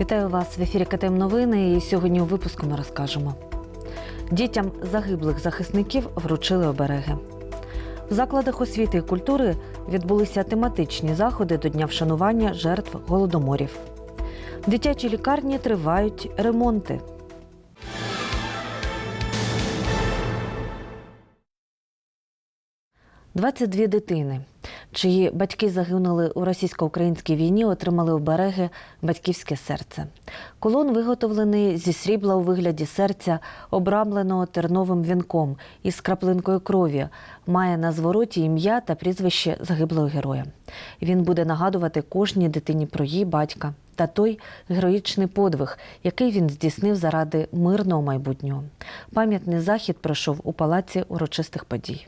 Вітаю вас в ефірі КТМ Новини. І сьогодні у випуску ми розкажемо. Дітям загиблих захисників вручили обереги. В закладах освіти і культури відбулися тематичні заходи до Дня вшанування жертв голодоморів. В дитячій лікарні тривають ремонти. «22 дитини, чиї батьки загинули у російсько-українській війні, отримали обереги батьківське серце. Колон виготовлений зі срібла у вигляді серця, обрамленого терновим вінком із краплинкою крові, має на звороті ім'я та прізвище загиблого героя. Він буде нагадувати кожній дитині про її батька та той героїчний подвиг, який він здійснив заради мирного майбутнього. Пам'ятний захід пройшов у палаці урочистих подій.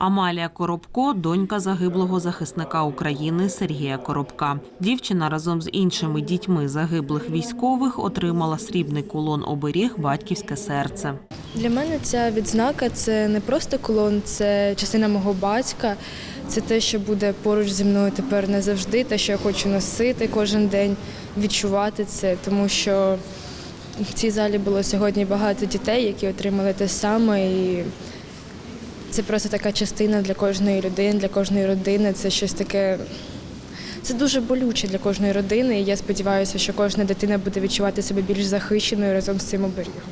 Амалія Коробко донька загиблого захисника України Сергія Коробка. Дівчина разом з іншими дітьми загиблих військових отримала срібний кулон оберіг Батьківське серце. Для мене ця відзнака це не просто колон, це частина мого батька. Це те, що буде поруч зі мною тепер не завжди, те, що я хочу носити кожен день, відчувати це, тому що в цій залі було сьогодні багато дітей, які отримали те саме. І це просто така частина для кожної людини, для кожної родини. Це щось таке. Це дуже болюче для кожної родини. І я сподіваюся, що кожна дитина буде відчувати себе більш захищеною разом з цим оберігом.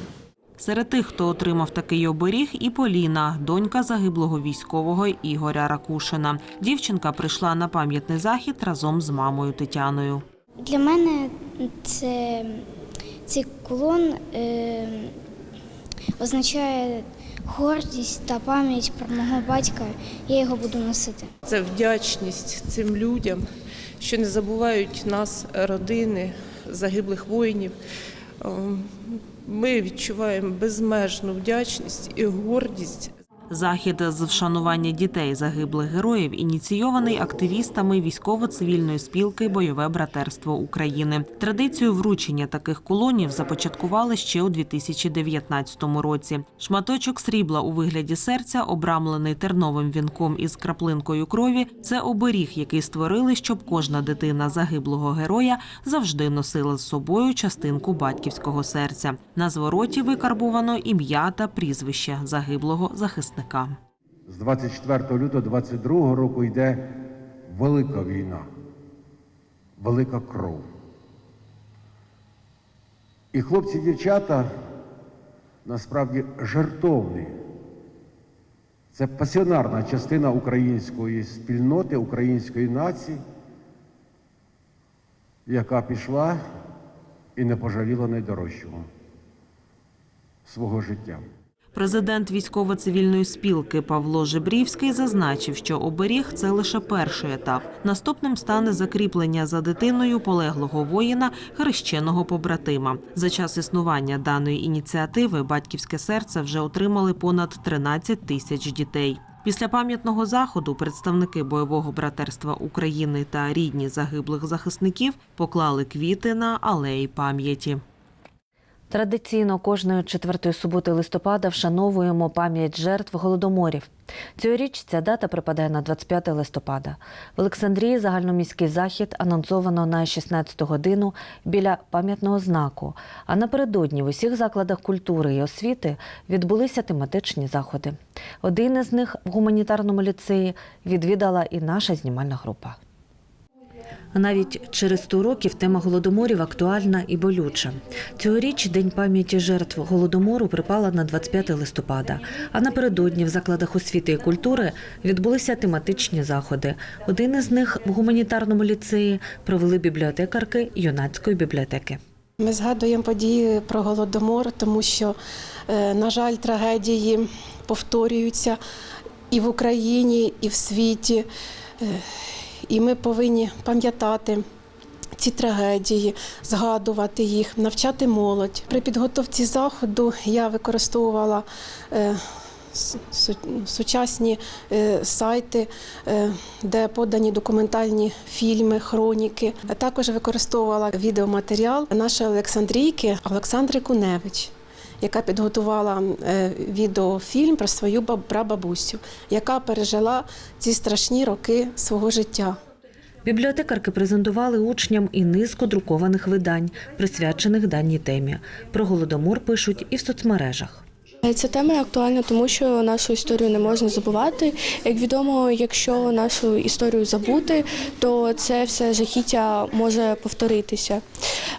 Серед тих, хто отримав такий оберіг, і Поліна, донька загиблого військового Ігоря Ракушина. Дівчинка прийшла на пам'ятний захід разом з мамою Тетяною. Для мене це цей кулон е, означає гордість та пам'ять про мого батька. Я його буду носити. Це вдячність цим людям, що не забувають нас, родини загиблих воїнів. Ем, Ми відчуваємо безмежну вдячність і гордість Захід з вшанування дітей загиблих героїв ініційований активістами військово-цивільної спілки Бойове братерство України. Традицію вручення таких колонів започаткували ще у 2019 році. Шматочок срібла у вигляді серця, обрамлений терновим вінком із краплинкою крові. Це оберіг, який створили, щоб кожна дитина загиблого героя завжди носила з собою частинку батьківського серця. На звороті викарбувано ім'я та прізвище загиблого захисника. З 24 лютого 22 року йде велика війна, велика кров. І хлопці, дівчата насправді жертовні. Це пасіонарна частина української спільноти, української нації, яка пішла і не пожаліла найдорожчого свого життя. Президент військово-цивільної спілки Павло Жебрівський зазначив, що оберіг це лише перший етап. Наступним стане закріплення за дитиною полеглого воїна хрещеного побратима. За час існування даної ініціативи батьківське серце вже отримали понад 13 тисяч дітей. Після пам'ятного заходу представники бойового братерства України та рідні загиблих захисників поклали квіти на алеї пам'яті. Традиційно кожної четвертої суботи листопада вшановуємо пам'ять жертв голодоморів. Цьогоріч ця дата припадає на 25 листопада. В Олександрії загальноміський захід анонсовано на 16 годину біля пам'ятного знаку. А напередодні в усіх закладах культури і освіти відбулися тематичні заходи. Один із них в гуманітарному ліцеї відвідала і наша знімальна група. Навіть через 100 років тема голодоморів актуальна і болюча. Цьогоріч День пам'яті жертв голодомору припала на 25 листопада. А напередодні в закладах освіти і культури відбулися тематичні заходи. Один із них в гуманітарному ліцеї провели бібліотекарки юнацької бібліотеки. Ми згадуємо події про голодомор, тому що, е, на жаль, трагедії повторюються і в Україні, і в світі. І ми повинні пам'ятати ці трагедії, згадувати їх, навчати молодь. При підготовці заходу я використовувала е, сучасні е, сайти, е, де подані документальні фільми, хроніки. Також використовувала відеоматеріал нашої Олександрійки Олександри Куневич. Яка підготувала е, відеофільм про свою баб- прабабусю, яка пережила ці страшні роки свого життя. Бібліотекарки презентували учням і низку друкованих видань, присвячених даній темі. Про голодомор пишуть і в соцмережах. Ця тема актуальна, тому що нашу історію не можна забувати. Як відомо, якщо нашу історію забути, то це все жахіття може повторитися.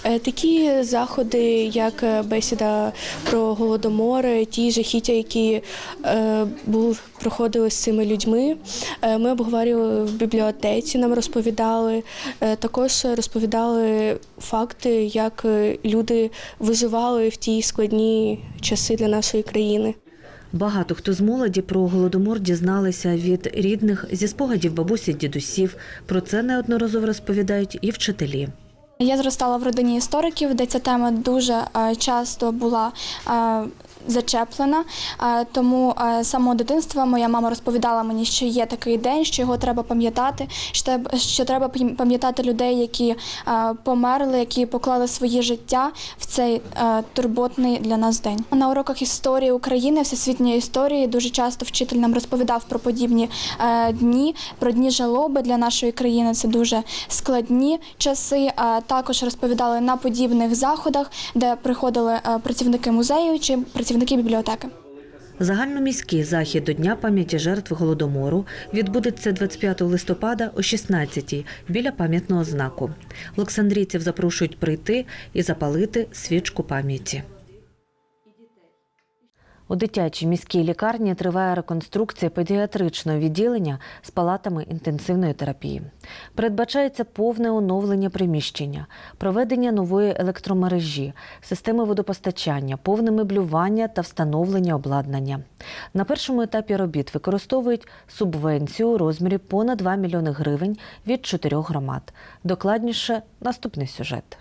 Е, Такі заходи, як е, бесіда про голодомори, ті жахіття, які е, був, проходили з цими людьми, е, ми обговорювали в бібліотеці, нам розповідали. Е, Також розповідали факти, як е, люди виживали в ті складні часи для нашої країни. Багато хто з молоді про голодомор дізналися від рідних зі спогадів бабусі дідусів. Про це неодноразово розповідають і вчителі. Я зростала в родині істориків, де ця тема дуже часто була зачеплена. Е, Тому е, з самого дитинства моя мама розповідала мені, що є такий день, що його треба пам'ятати, що треба пам'ятати людей, які е, померли, які поклали своє життя в цей турботний для нас день. На уроках історії України, всесвітньої історії, дуже часто вчитель нам розповідав про подібні дні, про дні жалоби для нашої країни. Це дуже складні часи. Також розповідали на подібних заходах, де приходили працівники музею чи працівники бібліотеки. Загальноміський захід до Дня пам'яті жертв голодомору відбудеться 25 листопада о 16-й біля пам'ятного знаку. Олександрійців запрошують прийти і запалити свічку пам'яті. У дитячій міській лікарні триває реконструкція педіатричного відділення з палатами інтенсивної терапії. Передбачається повне оновлення приміщення, проведення нової електромережі, системи водопостачання, повне меблювання та встановлення обладнання. На першому етапі робіт використовують субвенцію у розмірі понад 2 мільйони гривень від чотирьох громад. Докладніше наступний сюжет.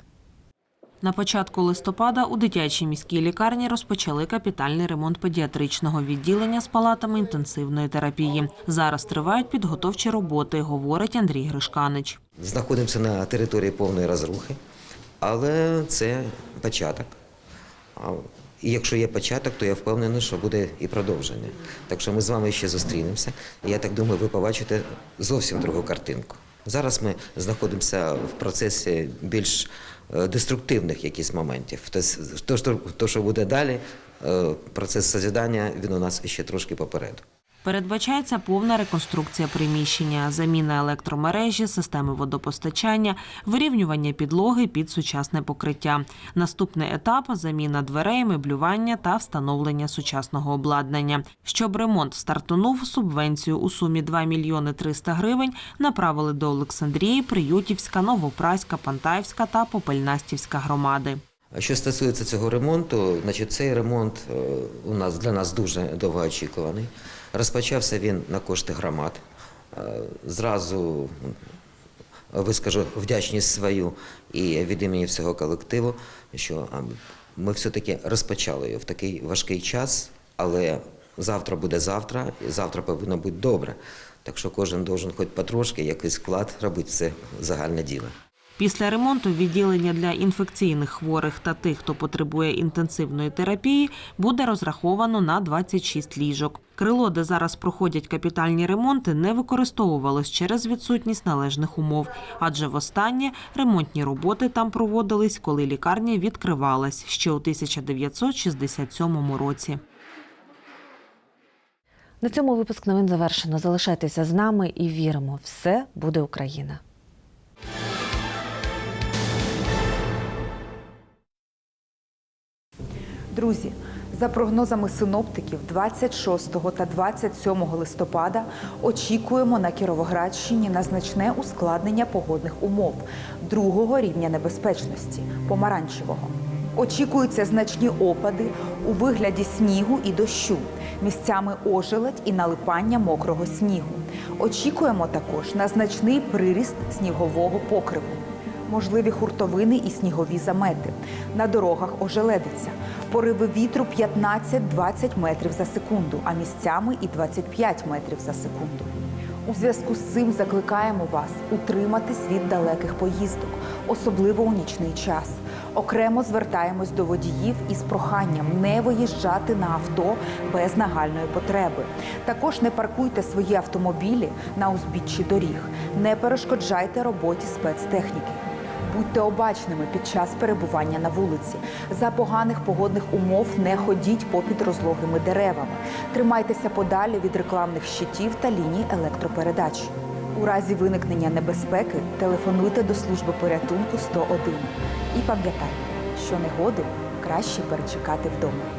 На початку листопада у дитячій міській лікарні розпочали капітальний ремонт педіатричного відділення з палатами інтенсивної терапії. Зараз тривають підготовчі роботи, говорить Андрій Гришканич. Знаходимося на території повної розрухи, але це початок. І якщо є початок, то я впевнений, що буде і продовження. Так що ми з вами ще зустрінемося. Я так думаю, ви побачите зовсім другу картинку. Зараз ми знаходимося в процесі більш е, деструктивних якісь моментів. Тобто, то, що, буде далі, е, процес созідання, він у нас ще трошки попереду. Передбачається повна реконструкція приміщення, заміна електромережі, системи водопостачання, вирівнювання підлоги під сучасне покриття. Наступний етап заміна дверей, меблювання та встановлення сучасного обладнання. Щоб ремонт стартунув, субвенцію у сумі 2 мільйони 300 гривень направили до Олександрії, Приютівська, Новопраська, Пантаївська та Попельнастівська громади. Що стосується цього ремонту, значить цей ремонт е, у нас для нас дуже довгоочікуваний. Розпочався він на кошти громад. Е, Зразу вискажу вдячність свою і від імені всього колективу, що ми все-таки розпочали його в такий важкий час, але завтра буде завтра, і завтра повинно бути добре. Так що кожен должен хоч потрошки якийсь вклад робити це загальне діло. Після ремонту відділення для інфекційних хворих та тих, хто потребує інтенсивної терапії, буде розраховано на 26 ліжок. Крило, де зараз проходять капітальні ремонти, не використовувалось через відсутність належних умов, адже востаннє ремонтні роботи там проводились, коли лікарня відкривалась ще у 1967 році. На цьому випуск новин завершено. Залишайтеся з нами і віримо, все буде Україна. Друзі, за прогнозами синоптиків, 26 та 27 листопада очікуємо на Кіровоградщині на значне ускладнення погодних умов другого рівня небезпечності помаранчевого. Очікуються значні опади у вигляді снігу і дощу, місцями ожеледь і налипання мокрого снігу. Очікуємо також на значний приріст снігового покриву можливі хуртовини і снігові замети. На дорогах ожеледиться. Пориви вітру 15-20 метрів за секунду, а місцями і 25 метрів за секунду. У зв'язку з цим закликаємо вас утриматись від далеких поїздок, особливо у нічний час. Окремо звертаємось до водіїв із проханням не виїжджати на авто без нагальної потреби. Також не паркуйте свої автомобілі на узбіччі доріг, не перешкоджайте роботі спецтехніки. Будьте обачними під час перебування на вулиці. За поганих погодних умов не ходіть попід розлогими деревами. Тримайтеся подалі від рекламних щитів та ліній електропередач. У разі виникнення небезпеки телефонуйте до служби порятунку 101. І пам'ятайте, що негоди краще перечекати вдома.